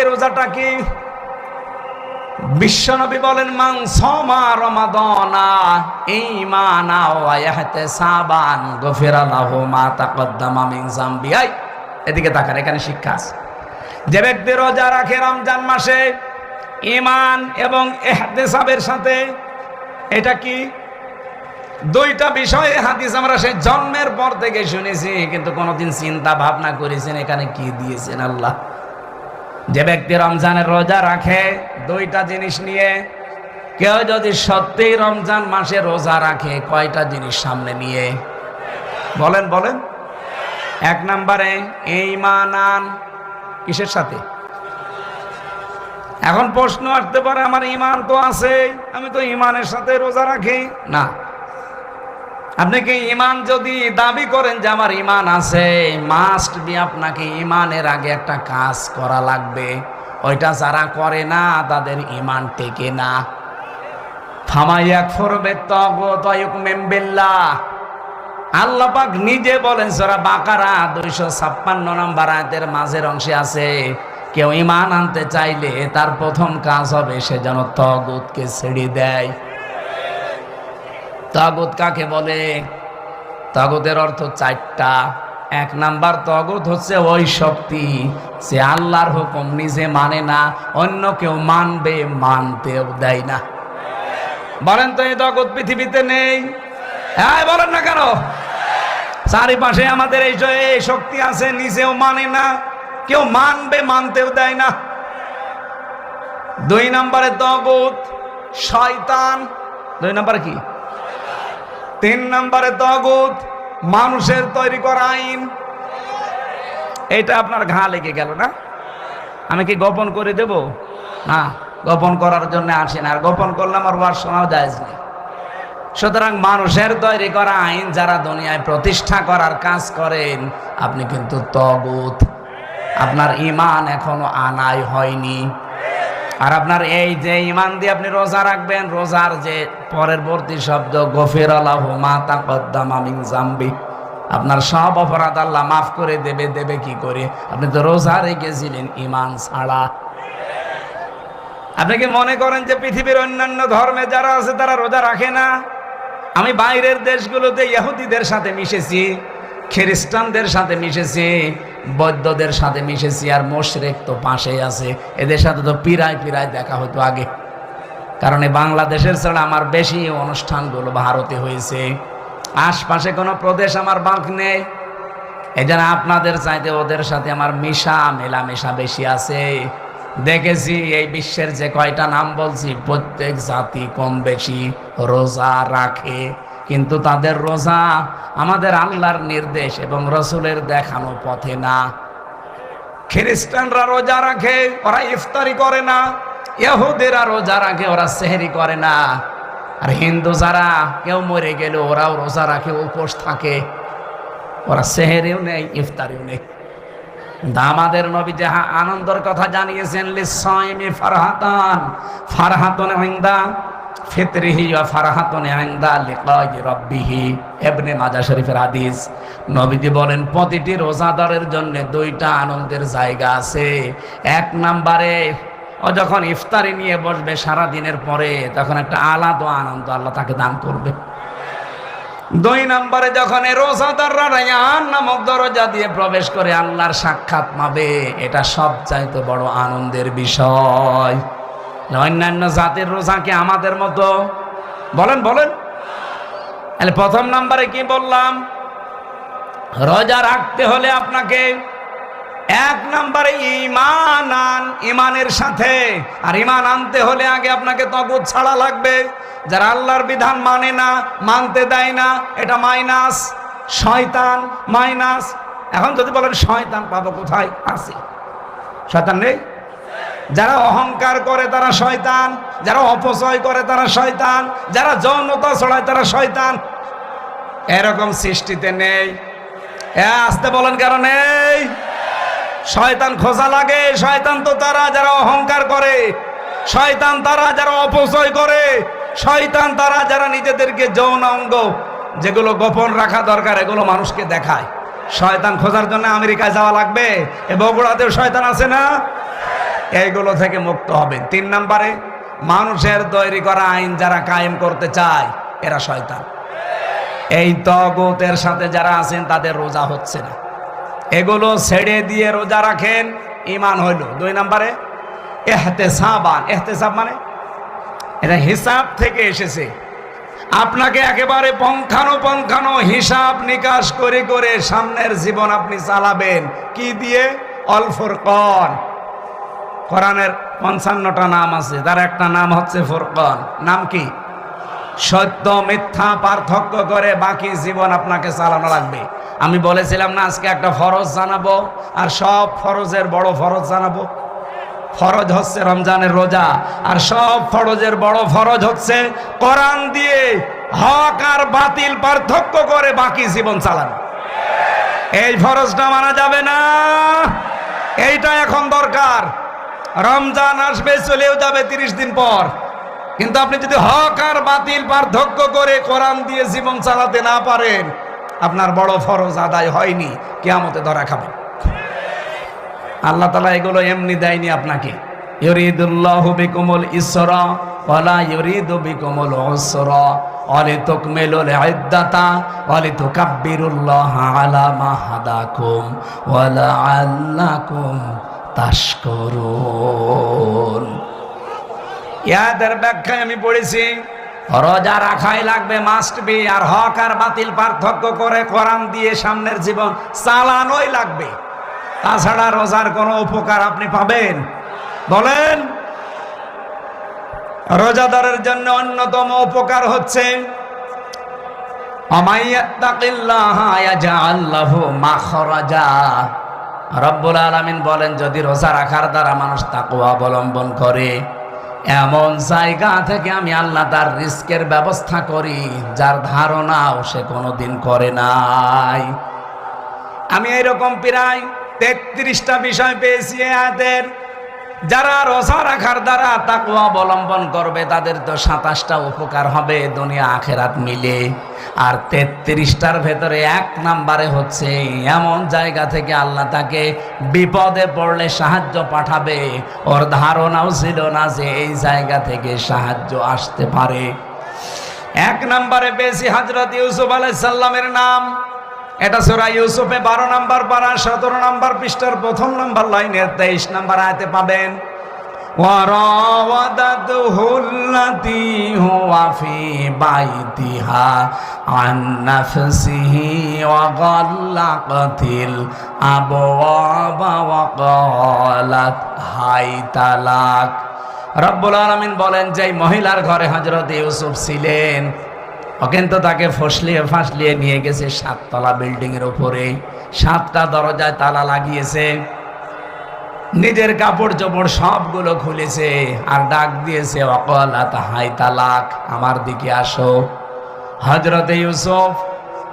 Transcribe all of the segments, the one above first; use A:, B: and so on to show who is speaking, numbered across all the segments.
A: এই রোজাটা কি? বিশ্বনবী বলেন মাং সমা রমাদনা ঈমানা ওয়া ইহতিসাবান গফিরা লাহু মা তাকদ্দামা মিন জামবিয়াই এদিকে তাকান, এখানে শিক্ষা আছে। যে ব্যক্তি রোজা রাখে রমজান মাসে, ঈমান এবং ইহতিসাবের সাথে, এটা কি? দুইটা বিষয়ে হাদিস আমরা সেই জন্মের পর থেকে শুনেছি, কিন্তু কোনোদিন চিন্তা ভাবনা করেছেন, এখানে কি দিয়েছেন আল্লাহ? যে ব্যক্তি রমজানের রোজা রাখে, দুইটা জিনিস নিয়ে, কেউ যদি সত্যিই রমজান মাসে রোজা রাখে, কয়টা জিনিস সামনে নিয়ে? বলেন বলেন। এক নম্বরে মানান কিসের সাথে? এখন প্রশ্ন আসতে পারে, আমার ইমান তো আছে আমি তো ইমানের সাথে রোজা রাখি? না। আপনি কি ইমান যদি দাবি করেন যে আমার ইমান আছে মাস্ট বি আপনাকে ইমানের আগে একটা কাজ করা লাগবে। ওইটা যারা করে না, তাদের ইমান টেকে না। ফামাইয়াক ফরবে তগত মেম্বেল্লা আল্লাহ পাক নিজে বলেন, সরা বাকারা দুইশো ছাপ্পান্ন নম্বর আয়াতের মাঝের অংশে আছে, কেউ ইমান আনতে চাইলে তার প্রথম কাজ হবে সে যেন তগুতকে ছেড়ে দেয়। তাগুত কাকে বলে? তাগুতের অর্থ চারটা। এক নাম্বার তগুত হচ্ছে ওই শক্তি, সে আল্লাহর হুকুম নিজে মানে না, অন্য কেউ মানবে, মানতেও দেয় না। বলেন তো এই তগুত পৃথিবীতে নেই? হ্যাঁ বলেন না কেন? চারিপাশে আমাদের এই এই শক্তি আছে, নিজেও মানে না, কেউ মানবে, মানতেও দেয় না। দুই নম্বরে তগুত শয়তান। দুই নম্বরে কি? তিন নম্বরে তগুত, মানুষের তৈরি করা আইন। এটা আপনার ঘা লেগে গেল না? আমি কি গোপন করে দেব? না, গোপন করার জন্য আসি না। আর গোপন করলে আমার ওয়ার শোনাও যায় সুতরাং মানুষের তৈরি করা আইন যারা দুনিয়ায় প্রতিষ্ঠা করার কাজ করেন, আপনি কিন্তু তগুত। আপনার ইমান এখনও আনাই হয়নি। আর আপনার এই যে ইমান দিয়ে আপনি রোজা রাখবেন, রোজার যে পরের বর্তী শব্দ, গফির আল্লাহ মাতা কদ্দামিং জাম্বি। আপনার সব অপরাধ আল্লাহ মাফ করে দেবে দেবে কি করে? আপনি তো রোজা রেখেছিলেন ইমান ছাড়া। আপনি কি মনে করেন যে পৃথিবীর অন্যান্য ধর্মে যারা আছে, তারা রোজা রাখে না? আমি বাইরের দেশগুলোতে ইহুদিদের সাথে মিশেছি, খ্রিস্টানদের সাথে মিশেছি বৌদ্ধদের সাথে মিশেছি আর মোশরেক তো পাশেই আছে। এদের সাথে তো পিরায় পিরায় দেখা হতো আগে। কারণ এই বাংলাদেশের ছাড়া আমার বেশি অনুষ্ঠানগুলো ভারতে হয়েছে। আশপাশে কোনো প্রদেশ আমার বাঁক নেই। এই আপনাদের চাইতে ওদের সাথে আমার মিশা মেলামেশা বেশি আছে। দেখেছি এই বিশ্বের যে কয়টা নাম বলছি, প্রত্যেক জাতি কম বেশি রোজা রাখে। কিন্তু তাদের রোজা আমাদের আল্লাহর নির্দেশ এবং রসুলের দেখানো পথে না। খ্রিস্টানরা রোজা রাখে, ওরা ইফতারি করে না। ইহুদেরা রোজা রাখে, ওরা সেহেরি করে না। আর হিন্দু যারা, কেউ মরে গেল ওরাও রোজা রাখে, উপোস থাকে। ওরা সেহেরিও নেই, ইফতারিও নেই। আমাদের নবী যাহা আনন্দের কথা জানিয়েছেন লিসাইমি ফারহাতান। ফারহাতুন ইনদা প্রতিটি রোজাদারের জন্য দুইটা আনন্দের জায়গা আছে। যখন ইফতারি নিয়ে বসবে সারা দিনের পরে, তখন একটা আলাদা আনন্দ আল্লাহ তাকে দান করবে। দুই নম্বরে, যখন রোজাদাররা দিয়ে প্রবেশ করে, আল্লাহর সাক্ষাৎ পাবে, এটা সব চাইতে বড় আনন্দের বিষয়। অন্যান্য জাতির রোজা কি আমাদের মতো? বলেন বলেন। প্রথম নম্বরে কি বললাম? রোজা রাখতে হলে আপনাকে এক নম্বরে ইমান আন ইমানের সাথে। আর ইমান আনতে হলে আগে আপনাকে তগুত ছাড়া লাগবে। যারা আল্লাহর বিধান মানে না, মানতে দেয় না, এটা মাইনাস। শয়তান, মাইনাস। এখন যদি বলেন, শয়তান পাবো কোথায়? আছে। শয়তান নেই? যারা অহংকার করে তারা শয়তান, যারা অপচয় করে তারা শয়তান, যারা যৌনতা ছড়ায় তারা শয়তান। এরকম সৃষ্টিতে নেই। এ, আসতে বলেন কেন নেই? শয়তান খোঁজা লাগে, শয়তান তো তারা যারা অহংকার করে, শয়তান তারা যারা অপচয় করে, শয়তান তারা যারা নিজেদেরকে যৌন অঙ্গ, যেগুলো গোপন রাখা দরকার, এগুলো মানুষকে দেখায়। শয়তান খোঁজার জন্য আমেরিকায় যাওয়া লাগবে। এ বগুড়াতেও শয়তান আছে না? এইগুলো থেকে মুক্ত হবেন। তিন নম্বরে, মানুষের তৈরি করা আইন যারা কায়েম করতে চায়, এরা শয়তান। এই তগতের সাথে যারা আছেন, তাদের রোজা হচ্ছে না। এগুলো ছেড়ে দিয়ে রোজা রাখেন ইমান হইল। দুই নম্বরে, এহতেসাবান। এহতেসাব মানে? এটা হিসাব থেকে এসেছে। আপনাকে একেবারে পঙ্খানো পঙ্খানো হিসাব নিকাশ করে করে সামনের জীবন আপনি চালাবেন। কি দিয়ে? অল্পর কন। কোরআনের পঞ্চান্নটা নাম আছে, তার একটা নাম হচ্ছে ফুরকন। নাম কি? সত্য, মিথ্যা, পার্থক্য করে বাকি জীবন আপনাকে চালানো লাগবে। আমি বলেছিলাম না, আজকে একটা ফরজ জানাব, আর সব ফরজের বড় ফরজ জানাব। ফরজ হচ্ছে রমজানের রোজা, আর সব ফরজের বড় ফরজ হচ্ছে কোরআন দিয়ে হক আর বাতিল পার্থক্য করে বাকি জীবন চালানো। এই ফরজটা মানা যাবে না। এইটা এখন দরকার। রমজান আসবে, চলেও যাবে তিরিশ দিন পর। কিন্তু আপনি যদি হক আর বাতিল পার্থক্য করে কোরআন দিয়ে জীবন চালাতে না পারেন, আপনার বড় ফরজ আদায় হয়নি, কেয়ামতে ধরা খাবেন। আল্লাহ তালা এগুলো এমনি দেয়নি আপনাকে। ইউরিদুল্লাহ বিকুমুল ইসরা ওয়ালা ইউরিদু বিকুমুল উসরা। অলিতুকমিলুল ইদ্দাতা অলিতুকাব্বিরুল্লাহ আলা মা হাদাকুম ওয়ালা আল্লাকুম তাশকুরুন ইয়াদের ব্যাখ্যায় আমি পড়েছি, রোজা রাখাই লাগবে মাস্ট বি আর হক আর বাতিল পার্থক্য করে কোরআন দিয়ে সামনের জীবন চালানোই লাগবে। তাছাড়া রোজার কোনো উপকার আপনি পাবেন? বলেন, রোজাদারের জন্য অন্যতম উপকার হচ্ছে রব্বুল আলমিন বলেন, যদি রোজা রাখার দ্বারা মানুষ তাকে অবলম্বন করে, এমন জায়গা থেকে আমি আল্লাহ তার রিস্কের ব্যবস্থা করি, যার ধারণাও সে কোনোদিন করে নাই। আমি এরকম প্রায় তেত্রিশটা বিষয় পেয়েছি এদের যারা রোজা রাখার দ্বারা তাকে অবলম্বন করবে, তাদের তো সাতাশটা উপকার হবে, দুনিয়া আখেরাত মিলে। আর তেত্রিশটার ভেতরে এক নাম্বারে হচ্ছে, এমন জায়গা থেকে আল্লাহ তাকে বিপদে পড়লে সাহায্য পাঠাবে। ওর ধারণাও ছিল না যে এই জায়গা থেকে সাহায্য আসতে পারে। এক নাম্বারে বেশি হজরত ইউসুফ আলাইসাল্লামের নাম। এটা সোরা ইউসুফে বারো নাম্বার পারা সতেরো নাম্বার পৃষ্ঠার প্রথম নাম্বার লাইনের তেইশ নাম্বার আয়তে পাবেন وراودته التي هو في بيتها عن نفسه وغلقت الأبواب وقالت هيت لك রব্বুল আলমিন বলেন যে মহিলার ঘরে হজরত ইউসুফ ছিলেন ও কিন্তু তাকে ফসলিয়ে ফাঁসলিয়ে নিয়ে গেছে সাততলা বিল্ডিং এর উপরে সাতটা দরজায় তালা লাগিয়েছে। নিজের কাপড় চোপড় সবগুলো খুলেছে আর ডাক দিয়েছে অকলাত হাই তালাক, আমার দিকে আসো। হজরত ইউসুফ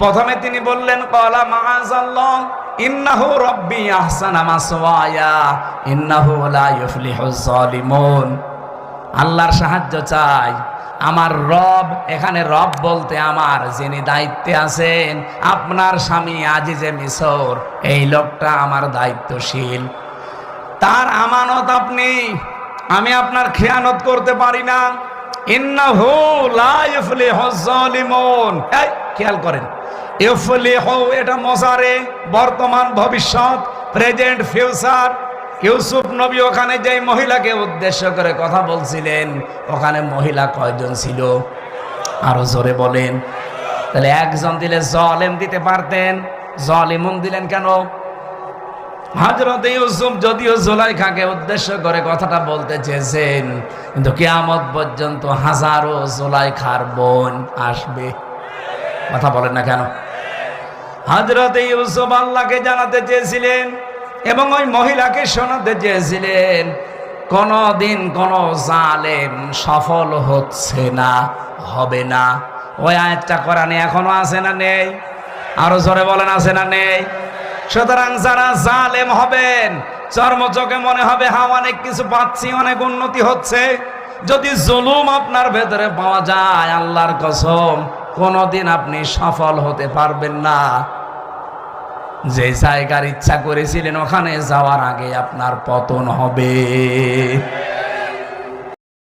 A: প্রথমে তিনি বললেন, কলা মাআজাল্লাহ ইন্নাহু রব্বি আহসানা মাসওয়ায়া, ইন্নাহু লা ইউফলিহুজ জালিমুন। আল্লাহর সাহায্য চাই। আমার রব, এখানে রব বলতে আমার যিনি দায়িত্বে আছেন, আপনার স্বামী আজিজে মিশর এই লোকটা আমার দায়িত্বশীল। তার আমানত আপনি, আমি আপনার খেয়ানত করতে পারি না। খেয়াল করেন। এটা মজারে বর্তমান ভবিষ্যৎ, প্রেজেন্ট ফিউচার ইউসুফ নবী ওখানে যে মহিলাকে উদ্দেশ্য করে কথা বলছিলেন, ওখানে মহিলা কয়জন ছিল? আরও জোরে বলেন। তাহলে একজন দিলে জলেম দিতে পারতেন, জলিমুন দিলেন কেন? হজরত ইউসুফ যদিও জোলাইখাকে উদ্দেশ্য করে কথাটা বলতে চেয়েছেন, কিন্তু কেয়ামত পর্যন্ত হাজারো জোলাইখার বোন আসবে। কথা বলেন না কেন? হজরত ইউসুফ আল্লাহকে জানাতে চেয়েছিলেন এবং ওই মহিলাকে শোনাতে চেয়েছিলেন কোন জালেম সফল হচ্ছে না, হবে না। ওই আয়াতটা কোরআনে এখনও আছে না নেই? আরও জোরে বলেন, আছে না নেই? সুতরাং যারা জালেম হবেন চর্মচোখে মনে হবে হ্যাঁ অনেক কিছু পাচ্ছি, অনেক উন্নতি হচ্ছে। যদি জুলুম আপনার ভেতরে পাওয়া যায়, আল্লাহর কসম, কোনোদিন আপনি সফল হতে পারবেন না। যে জায়গার ইচ্ছা করেছিলেন ওখানে যাওয়ার আগে আপনার পতন হবে।